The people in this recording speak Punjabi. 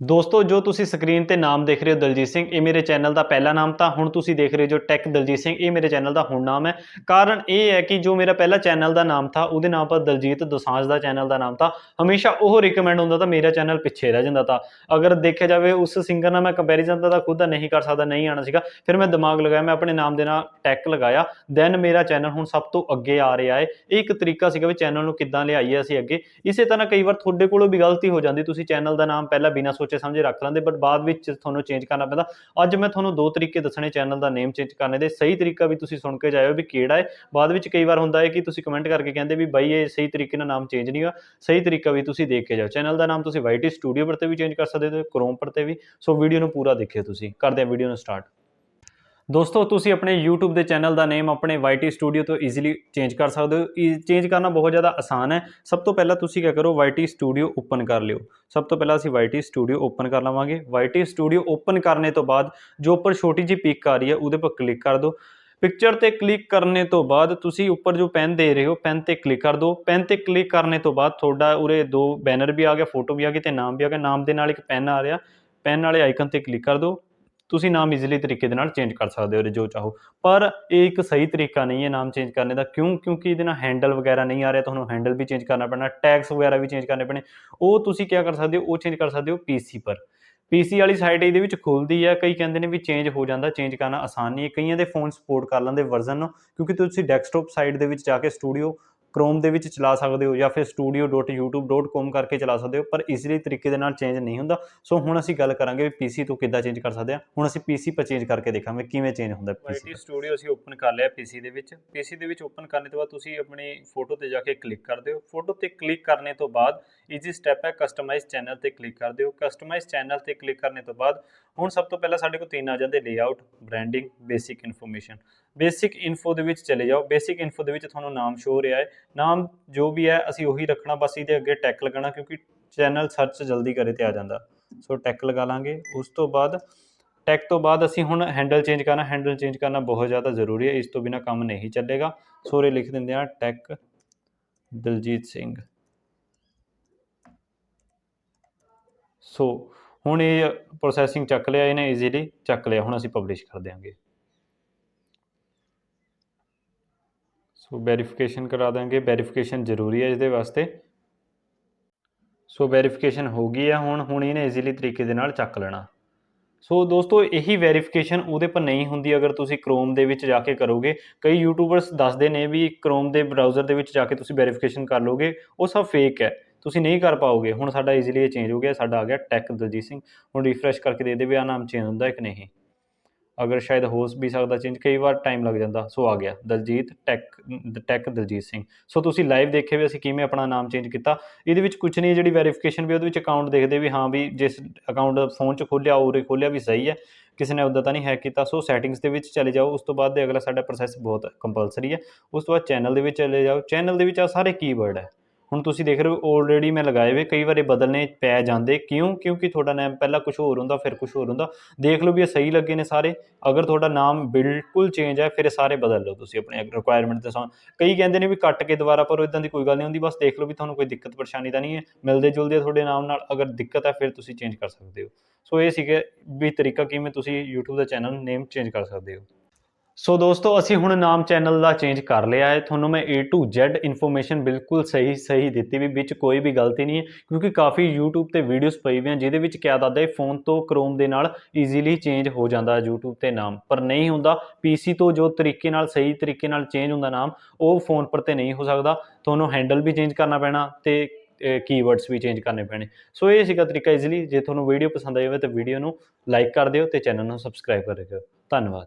ਦੋਸਤੋ, ਜੋ ਤੁਸੀਂ ਸਕਰੀਨ ਤੇ ਨਾਮ ਦੇਖ ਰਹੇ ਹੋ ਦਲਜੀਤ ਸਿੰਘ, ਇਹ ਮੇਰੇ ਚੈਨਲ ਦਾ ਪਹਿਲਾ ਨਾਮ ਤਾਂ ਹੁਣ ਤੁਸੀਂ ਦੇਖ ਰਹੇ ਹੋ ਜੋ ਟੈਕ ਦਲਜੀਤ ਸਿੰਘ, ਇਹ ਮੇਰੇ ਚੈਨਲ ਦਾ ਹੁਣ ਨਾਮ ਹੈ। ਕਾਰਨ ਇਹ ਹੈ ਕਿ ਜੋ ਮੇਰਾ ਪਹਿਲਾ ਚੈਨਲ ਦਾ ਨਾਮ ਥਾ, ਉਹਦੇ ਨਾਮ ਪਰ ਦਲਜੀਤ ਦੋਸਾਂਝ ਦਾ ਚੈਨਲ ਦਾ ਨਾਮ ਥਾ। ਹਮੇਸ਼ਾ ਉਹ ਰਿਕਮੈਂਡ ਹੁੰਦਾ ਤਾਂ ਮੇਰਾ ਚੈਨਲ ਪਿੱਛੇ ਰਹਿ ਜਾਂਦਾ ਤਾਂ। ਅਗਰ ਦੇਖਿਆ ਜਾਵੇ ਉਸ ਸਿੰਗਰ ਨਾਲ ਮੈਂ ਕੰਪੈਰੀਜ਼ਨ ਤਾਂ ਖੁਦ ਦਾ ਨਹੀਂ ਕਰ ਸਕਦਾ, ਨਹੀਂ ਆਣਾ ਸੀਗਾ। ਫਿਰ ਮੈਂ ਦਿਮਾਗ ਲਗਾਇਆ, ਮੈਂ ਆਪਣੇ ਨਾਮ ਦੇ ਨਾਲ ਟੈਕ ਲਗਾਇਆ। ਦੈਨ ਮੇਰਾ ਚੈਨਲ ਹੁਣ ਸਭ ਤੋਂ ਅੱਗੇ ਆ ਰਿਹਾ ਹੈ। ਇਹ ਇੱਕ ਤਰੀਕਾ ਸੀਗਾ ਵੀ ਚੈਨਲ ਨੂੰ ਕਿੱਦਾਂ ਲਿਆਈਏ ਅਸੀਂ ਅੱਗੇ। ਇਸੇ ਤਰ੍ਹਾਂ ਕਈ ਵਾਰ ਤੁਹਾਡੇ ਕੋਲੋਂ ਵੀ ਗਲਤੀ ਹੋ ਜਾਂਦੀ, ਤੁਸੀਂ ਚੈਨਲ ਦਾ ਨਾਮ ਪਹਿਲਾਂ ਬਿਨਾਂ ਸੋਚੇ ਸਮਝੇ ਰੱਖ ਲੈਂਦੇ ਬਟ ਬਾਅਦ ਵਿੱਚ ਤੁਹਾਨੂੰ ਚੇਂਜ ਕਰਨਾ ਪੈਂਦਾ। ਅੱਜ ਮੈਂ ਤੁਹਾਨੂੰ ਦੋ ਤਰੀਕੇ ਦੱਸਣੇ ਚੈਨਲ ਦਾ ਨੇਮ ਚੇਂਜ ਕਰਨੇ ਦੇ। ਸਹੀ ਤਰੀਕਾ ਵੀ ਤੁਸੀਂ ਸੁਣ ਕੇ ਜਾਇਓ ਵੀ ਕਿਹੜਾ ਹੈ। ਬਾਅਦ ਵਿੱਚ ਕਈ ਵਾਰ ਹੁੰਦਾ ਹੈ ਕਿ ਤੁਸੀਂ ਕਮੈਂਟ ਕਰਕੇ ਕਹਿੰਦੇ ਵੀ ਬਾਈ ਇਹ ਸਹੀ ਤਰੀਕੇ ਨਾਲ ਨਾਮ ਚੇਂਜ ਨਹੀਂ ਹੋਇਆ। ਸਹੀ ਤਰੀਕਾ ਵੀ ਤੁਸੀਂ ਦੇਖ ਕੇ ਜਾਓ। ਚੈਨਲ ਦਾ ਨਾਮ ਤੁਸੀਂ ਵਾਈਟੀ ਸਟੂਡੀਓ ਪਰ ਤੇ ਵੀ ਚੇਂਜ ਕਰ ਸਕਦੇ ਹੋ ਕਰੋਮ ਪਰ ਤੇ ਵੀ। ਸੋ ਵੀਡੀਓ ਨੂੰ ਪੂਰਾ ਦੇਖਿਓ ਤੁਸੀਂ। ਕਰਦੇ ਹਾਂ ਵੀਡੀਓ ਨੂੰ ਸਟਾਰਟ ਦੋਸਤੋ, ਤੁਸੀਂ ਆਪਣੇ YouTube ਦੇ ਚੈਨਲ ਦਾ ਨੇਮ ਆਪਣੇ YT ਸਟੂਡੀਓ ਤੋਂ ਈਜ਼ੀਲੀ ਚੇਂਜ ਕਰ ਸਕਦੇ ਹੋ। ਇਹ ਚੇਂਜ ਕਰਨਾ ਬਹੁਤ ਜ਼ਿਆਦਾ ਆਸਾਨ ਹੈ। ਸਭ ਤੋਂ ਪਹਿਲਾਂ ਤੁਸੀਂ ਕੀ ਕਰੋ YT ਸਟੂਡੀਓ ਓਪਨ ਕਰ ਲਿਓ। ਸਭ ਤੋਂ ਪਹਿਲਾਂ ਅਸੀਂ YT ਸਟੂਡੀਓ ਓਪਨ ਕਰ ਲਵਾਂਗੇ। YT ਸਟੂਡੀਓ ਓਪਨ ਕਰਨੇ ਤੋਂ ਬਾਅਦ ਜੋ ਉੱਪਰ ਛੋਟੀ ਜਿਹੀ ਪਿਕ ਆ ਰਹੀ ਹੈ, ਉਹਦੇ ਪਰ ਕਲਿੱਕ ਕਰ ਦਿਓ। ਪਿਕਚਰ ਤੇ ਕਲਿੱਕ ਕਰਨੇ ਤੋਂ ਬਾਅਦ ਤੁਸੀਂ ਉੱਪਰ ਜੋ ਪੈਨ ਦੇ ਰਹੇ ਹੋ ਪੈਨ ਤੇ ਕਲਿੱਕ ਕਰ ਦਿਓ। ਪੈਨ ਤੇ ਕਲਿੱਕ ਕਰਨੇ ਤੋਂ ਬਾਅਦ ਤੁਹਾਡਾ ਉਰੇ ਦੋ ਬੈਨਰ ਵੀ ਆ ਗਿਆ ਫੋਟੋ ਵੀ ਆ ਗਈ ਤੇ ਨਾਮ ਵੀ ਆ ਗਿਆ। ਨਾਮ ਦੇ ਨਾਲ ਇੱਕ ਪੈਨ ਆ ਰਿਹਾ। ਪੈਨ ਵਾਲੇ ਆਈਕਨ ਤੇ ਕਲਿੱਕ ਕਰ ਦਿਓ। ਤੁਸੀਂ ਨਾਮ ਈਜ਼ੀਲੀ ਤਰੀਕੇ ਦੇ ਨਾਲ ਚੇਂਜ ਕਰ ਸਕਦੇ ਹੋ ਜੋ ਚਾਹੋ। ਪਰ ਇਹ ਇੱਕ ਸਹੀ ਤਰੀਕਾ ਨਹੀਂ ਹੈ ਨਾਮ ਚੇਂਜ ਕਰਨੇ ਦਾ। ਕਿਉਂ? ਕਿਉਂਕਿ ਇਹਦੇ ਨਾਲ ਹੈਂਡਲ ਵਗੈਰਾ ਨਹੀਂ ਆ ਰਿਹਾ, ਤੁਹਾਨੂੰ ਹੈਂਡਲ ਵੀ ਚੇਂਜ ਕਰਨਾ ਪੈਣਾ ਟੈਗਸ ਵਗੈਰਾ ਵੀ ਚੇਂਜ ਕਰਨੇ ਪੈਣੇ। ਉਹ ਤੁਸੀਂ ਕੀ ਕਰ ਸਕਦੇ ਹੋ? ਉਹ ਚੇਂਜ ਕਰ ਸਕਦੇ ਹੋ ਪੀਸੀ ਪਰ। ਪੀਸੀ ਵਾਲੀ ਸਾਈਟ ਇਹਦੇ ਵਿੱਚ ਖੁੱਲਦੀ ਹੈ ਕਈ ਕਹਿੰਦੇ ਨੇ ਵੀ ਚੇਂਜ ਹੋ ਜਾਂਦਾ ਚੇਂਜ ਕਰਨਾ ਆਸਾਨ ਨਹੀਂ ਹੈ। ਕਈਆਂ ਦੇ ਫੋਨ ਸਪੋਰਟ ਕਰ ਲੈਂਦੇ ਵਰਜ਼ਨ ਨੂੰ, ਕਿਉਂਕਿ ਤੁਸੀਂ ਡੈਸਕਟਾਪ ਸਾਈਟ ਦੇ ਵਿੱਚ ਜਾ ਕੇ ਸਟੂਡੀਓ ਕ੍ਰੋਮ ਦੇ ਵਿੱਚ ਚਲਾ ਸਕਦੇ ਹੋ ਜਾਂ ਫਿਰ studio.youtube.com ਕਰਕੇ ਚਲਾ ਸਕਦੇ ਹੋ ਪਰ ਈਜ਼ੀਲੀ ਤਰੀਕੇ ਦੇ ਨਾਲ ਚੇਂਜ ਨਹੀਂ ਹੁੰਦਾ। ਸੋ ਹੁਣ ਅਸੀਂ ਗੱਲ ਕਰਾਂਗੇ ਵੀ ਪੀਸੀ ਤੋਂ ਕਿੱਦਾਂ ਚੇਂਜ ਕਰ ਸਕਦੇ ਹਾਂ। ਹੁਣ ਅਸੀਂ ਪੀਸੀ 'ਤੇ ਚੇਂਜ ਕਰਕੇ ਦੇਖਾਂਗੇ ਕਿਵੇਂ ਚੇਂਜ ਹੁੰਦਾ ਪੀਸੀ ਸਟੂਡੀਓ ਅਸੀਂ ਓਪਨ ਕਰ ਲਿਆ ਪੀਸੀ ਦੇ ਵਿੱਚ। ਪੀਸੀ ਦੇ ਵਿੱਚ ਓਪਨ ਕਰਨ ਤੋਂ ਬਾਅਦ ਤੁਸੀਂ ਆਪਣੀ ਫੋਟੋ ਤੇ ਜਾ ਕੇ ਕਲਿੱਕ ਕਰਦੇ ਹੋ। ਫੋਟੋ ਤੇ ਕਲਿੱਕ ਕਰਨੇ ਤੋਂ ਬਾਅਦ ਈਜ਼ੀ ਸਟੈਪ ਹੈ ਕਸਟਮਾਈਜ਼ ਚੈਨਲ ਤੇ ਕਲਿੱਕ ਕਰਦੇ ਹੋ। ਕਸਟਮਾਈਜ਼ ਚੈਨਲ ਤੇ ਕਲਿੱਕ ਕਰਨੇ ਤੋਂ ਬਾਅਦ ਹੁਣ ਸਭ ਤੋਂ ਪਹਿਲਾਂ ਸਾਡੇ ਕੋਲ ਤਿੰਨ ਆ ਜਾਂਦੇ layout branding basic information basic info ਦੇ ਵਿੱਚ ਚਲੇ ਜਾਓ। ਬੇਸਿਕ ਇਨਫੋ ਦੇ ਵਿੱਚ ਤੁਹਾਨੂੰ ਨਾਮ ਸ਼ੋ ਹੋ ਰਿਹਾ ਹੈ। ਨਾਮ ਜੋ ਵੀ ਹੈ, ਅਸੀਂ ਉਹੀ ਰੱਖਣਾ, ਬਸ ਇਹਦੇ ਅੱਗੇ ਟੈਕ ਲਗਾਉਣਾ, ਕਿਉਂਕਿ ਚੈਨਲ ਸਰਚ ਜਲਦੀ ਕਰੇ ਤੇ ਆ ਜਾਂਦਾ। ਸੋ ਟੈਕ ਲਗਾ ਲਾਂਗੇ। ਉਸ ਤੋਂ ਬਾਅਦ ਟੈਕ ਤੋਂ ਬਾਅਦ ਅਸੀਂ ਹੁਣ ਹੈਂਡਲ ਚੇਂਜ ਕਰਨਾ। ਹੈਂਡਲ ਚੇਂਜ ਕਰਨਾ ਬਹੁਤ ਜ਼ਿਆਦਾ ਜ਼ਰੂਰੀ ਹੈ। ਇਸ ਤੋਂ ਬਿਨਾ ਕੰਮ ਨਹੀਂ ਚੱਲੇਗਾ। ਸੋਰੇ ਲਿਖ ਦਿੰਦੇ ਆ ਟੈਕ ਦਲਜੀਤ ਸਿੰਘ। ਸੋ ਹੁਣ ਇਹ ਪ੍ਰੋਸੈਸਿੰਗ ਚੱਕ ਲਿਆ, ਇਹਨੇ ਈਜ਼ੀਲੀ ਚੱਕ ਲਿਆ। ਹੁਣ ਅਸੀਂ ਪਬਲਿਸ਼ ਕਰ ਦਿਆਂਗੇ। ਸੋ ਵੈਰੀਫਿਕੇਸ਼ਨ ਕਰਾ ਦਾਂਗੇ। ਵੈਰੀਫਿਕੇਸ਼ਨ ਜ਼ਰੂਰੀ ਹੈ ਇਹਦੇ ਵਾਸਤੇ। ਸੋ ਵੈਰੀਫਿਕੇਸ਼ਨ ਹੋ ਗਈ ਹੈ ਹੁਣ। ਹੁਣ ਇਹਨੇ ਈਜ਼ੀਲੀ ਤਰੀਕੇ ਦੇ ਨਾਲ ਚੱਕ ਲੈਣਾ। ਸੋ ਦੋਸਤੋ, ਇਹੀ ਵੈਰੀਫਿਕੇਸ਼ਨ ਉਹਦੇ ਪਰ ਨਹੀਂ ਹੁੰਦੀ। ਅਗਰ ਤੁਸੀਂ ਕ੍ਰੋਮ ਦੇ ਵਿੱਚ ਜਾ ਕੇ ਕਰੋਗੇ, ਕਈ ਯੂਟਿਊਬਰਸ ਦੱਸਦੇ ਨੇ ਵੀ ਕ੍ਰੋਮ ਦੇ ਬਰਾਊਜ਼ਰ ਦੇ ਵਿੱਚ ਜਾ ਕੇ ਤੁਸੀਂ ਵੈਰੀਫਿਕੇਸ਼ਨ ਕਰ ਲੋਗੇ। ਉਹ ਸਭ ਫੇਕ ਹੈ। ਤੁਸੀਂ ਨਹੀਂ ਕਰ ਪਾਓਗੇ। ਹੁਣ ਸਾਡਾ ਈਜ਼ੀਲੀ ਇਹ ਚੇਂਜ ਹੋ ਗਿਆ। ਸਾਡਾ ਆ ਗਿਆ ਟੈਕ ਦਲਜੀਤ ਸਿੰਘ। ਹੁਣ ਰਿਫਰੈਸ਼ ਕਰਕੇ ਦੇ ਦੇ ਵੀ ਆ ਨਾਮ ਚੇਂਜ ਹੁੰਦਾ ਹੈ ਕਿ ਨਹੀਂ। ਅਗਰ ਸ਼ਾਇਦ ਹੋ ਵੀ ਸਕਦਾ ਚੇਂਜ ਕਈ ਵਾਰ ਟਾਈਮ ਲੱਗ ਜਾਂਦਾ। ਸੋ ਆ ਗਿਆ, Daljit tech tech Daljit Singh. So ਤੁਸੀਂ ਲਾਈਵ ਦੇਖੇ ਵੀ ਅਸੀਂ ਕਿਵੇਂ ਆਪਣਾ ਨਾਮ ਚੇਂਜ ਕੀਤਾ? ਇਹਦੇ ਵਿੱਚ ਕੁਝ ਨਹੀਂ ਜਿਹੜੀ ਵੈਰੀਫਿਕੇਸ਼ਨ ਵੀ ਉਹਦੇ ਵਿੱਚ ਅਕਾਊਂਟ ਦੇਖਦੇ ਵੀ ਹਾਂ ਵੀ ਜਿਸ ਅਕਾਊਂਟ ਫੋਨ 'ਚ ਖੋਲਿਆ ਉਰੇ ਖੋਲਿਆ ਵੀ ਸਹੀ ਹੈ। ਕਿਸੇ ਨੇ ਉੱਦਾਂ ਤਾਂ ਨਹੀਂ ਹੈਕ ਕੀਤਾ। ਸੋ ਸੈਟਿੰਗਸ ਦੇ ਵਿੱਚ ਚਲੇ ਜਾਓ, ਉਸ ਤੋਂ ਬਾਅਦ ਦੇ ਅਗਲਾ ਸਾਡਾ ਪ੍ਰੋਸੈਸ ਬਹੁਤ ਕੰਪਲਸਰੀ ਹੈ। ਉਸ ਤੋਂ ਬਾਅਦ ਚੈਨਲ ਦੇ ਵਿੱਚ ਚਲੇ ਜਾਓ। ਚੈਨਲ ਦੇ ਵਿੱਚ ਆ ਸਾਰੇ ਕੀਵਰਡ ਹੈ। ਹੁਣ ਤੁਸੀਂ ਦੇਖ ਰਹੇ ਹੋ ਆਲਰੇਡੀ ਮੈਂ ਲਗਾਏ ਹੋਏ, ਕਈ ਵਾਰੀ ਬਦਲਨੇ ਪੈ ਜਾਂਦੇ। ਕਿਉਂ? ਕਿਉਂਕਿ ਤੁਹਾਡਾ ਨਾਮ ਪਹਿਲਾਂ ਕੁਝ ਹੋਰ ਹੁੰਦਾ, ਫਿਰ ਕੁਝ ਹੋਰ ਹੁੰਦਾ। ਦੇਖ ਲਓ ਵੀ ਇਹ ਸਹੀ ਲੱਗੇ ਨੇ ਸਾਰੇ। ਅਗਰ ਤੁਹਾਡਾ ਨਾਮ ਬਿਲਕੁਲ ਚੇਂਜ ਹੈ ਫਿਰ ਇਹ ਸਾਰੇ ਬਦਲ ਲਓ ਤੁਸੀਂ ਆਪਣੇ ਰਿਕੁਆਇਰਮੈਂਟ ਦੇ ਹਿਸਾਬ ਕਈ ਕਹਿੰਦੇ ਨੇ ਵੀ ਕੱਟ ਕੇ ਦੁਬਾਰਾ ਭਰੋ ਇਦਾਂ ਦੀ ਕੋਈ ਗੱਲ ਨਹੀਂ ਹੁੰਦੀ। ਬਸ ਦੇਖ ਲਓ ਵੀ ਤੁਹਾਨੂੰ ਕੋਈ ਦਿੱਕਤ, ਪਰੇਸ਼ਾਨੀ ਤਾਂ ਨਹੀਂ ਹੈ। ਮਿਲਦੇ ਜੁਲਦੇ ਤੁਹਾਡੇ ਨਾਮ ਨਾਲ। ਅਗਰ ਦਿੱਕਤ ਹੈ, ਫਿਰ ਤੁਸੀਂ ਚੇਂਜ ਕਰ ਸਕਦੇ ਹੋ। ਸੋ ਇਹ ਸੀਗਾ ਵੀ ਤਰੀਕਾ ਕਿਵੇਂ ਤੁਸੀਂ YouTube ਦਾ ਚੈਨਲ ਨੇਮ ਚੇਂਜ ਕਰ ਸਕਦੇ ਹੋ। ਸੋ ਦੋਸਤੋ, ਅਸੀਂ ਹੁਣ ਨਾਮ ਚੈਨਲ ਦਾ ਚੇਂਜ ਕਰ ਲਿਆ ਹੈ। ਤੁਹਾਨੂੰ ਮੈਂ A to Z ਇਨਫੋਰਮੇਸ਼ਨ ਬਿਲਕੁਲ ਸਹੀ ਸਹੀ ਦਿੱਤੀ ਵੀ ਵਿੱਚ ਕੋਈ ਵੀ ਗਲਤੀ ਨਹੀਂ ਹੈ, ਕਿਉਂਕਿ ਕਾਫੀ YouTube ਤੇ ਵੀਡੀਓਜ਼ ਪਈ ਹੋਈਆਂ, ਜਿਹਦੇ ਵਿੱਚ ਕਿਆ ਦੱਸਦਾ ਹੈ ਫੋਨ ਤੋਂ Chrome ਦੇ ਨਾਲ ਈਜ਼ੀਲੀ ਚੇਂਜ ਹੋ ਜਾਂਦਾ ਹੈ YouTube ਤੇ ਨਾਮ। ਪਰ ਨਹੀਂ ਹੁੰਦਾ, PC ਤੋਂ ਜੋ ਤਰੀਕੇ ਨਾਲ, ਸਹੀ ਤਰੀਕੇ ਨਾਲ ਚੇਂਜ ਹੁੰਦਾ ਨਾਮ, ਉਹ ਫੋਨ ਪਰ ਤੇ ਨਹੀਂ ਹੋ ਸਕਦਾ। ਤੁਹਾਨੂੰ ਹੈਂਡਲ ਵੀ ਚੇਂਜ ਕਰਨਾ ਪੈਣਾ ਤੇ ਕੀਵਰਡਸ ਵੀ ਚੇਂਜ ਕਰਨੇ ਪੈਣੇ। ਸੋ ਇਹ ਸੀਗਾ ਤਰੀਕਾ ਈਜ਼ੀਲੀ ਜੇ ਤੁਹਾਨੂੰ ਵੀਡੀਓ ਪਸੰਦ ਆਈ ਹੋਵੇ ਤਾਂ ਵੀਡੀਓ ਨੂੰ ਲਾਈਕ ਕਰ ਦਿਓ ਤੇ ਚੈਨਲ ਨੂੰ ਸਬਸਕ੍ਰਾਈਬ ਕਰ ਦਿਓ। ਧੰਨਵਾਦ।